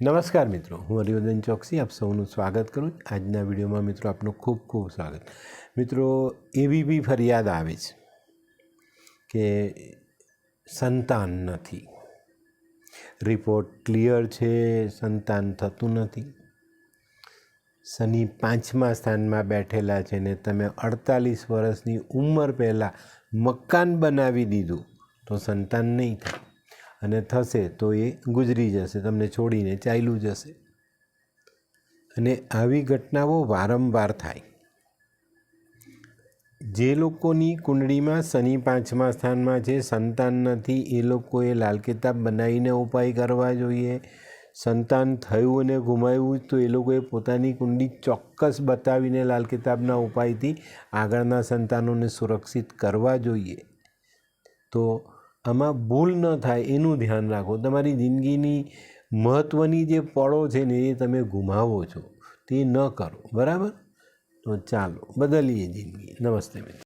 નમસ્કાર મિત્રો, હું હરિવર્ધન ચોકસી, આપ સૌનું સ્વાગત કરું. આજના વિડીયોમાં મિત્રો આપનું ખૂબ ખૂબ સ્વાગત. મિત્રો, એવી બી ફરિયાદ આવે છે કે સંતાન નથી. રિપોર્ટ ક્લિયર છે, સંતાન થતું નથી. શનિ પાંચમા સ્થાનમાં બેઠેલા છે ને તમે અડતાલીસ વર્ષની ઉંમર પહેલાં મકાન બનાવી દીધું તો સંતાન નહીં થાય. અને થશે તો એ ગુજરી જશે, તમને છોડીને ચાલ્યું જશે. અને આવી ઘટનાઓ વારંવાર થાય. જે લોકોની કુંડળીમાં શનિ પાંચમા સ્થાનમાં છે, સંતાન નથી, એ લોકોએ લાલ કિતાબ બનાવીને ઉપાય કરવા જોઈએ. સંતાન થયું અને ગુમાવ્યું તો એ લોકોએ પોતાની કુંડળી ચોક્કસ બતાવીને લાલ કિતાબના ઉપાયથી આગળના સંતાનોને સુરક્ષિત કરવા જોઈએ. તો આમાં ભૂલ ન થાય એનું ધ્યાન રાખો. તમારી જિંદગીની મહત્ત્વની જે પળો છે ને એ તમે ગુમાવો છો, તે ન કરો. બરાબર? તો ચાલો, બદલીએ જિંદગી. નમસ્તે મિત્રો.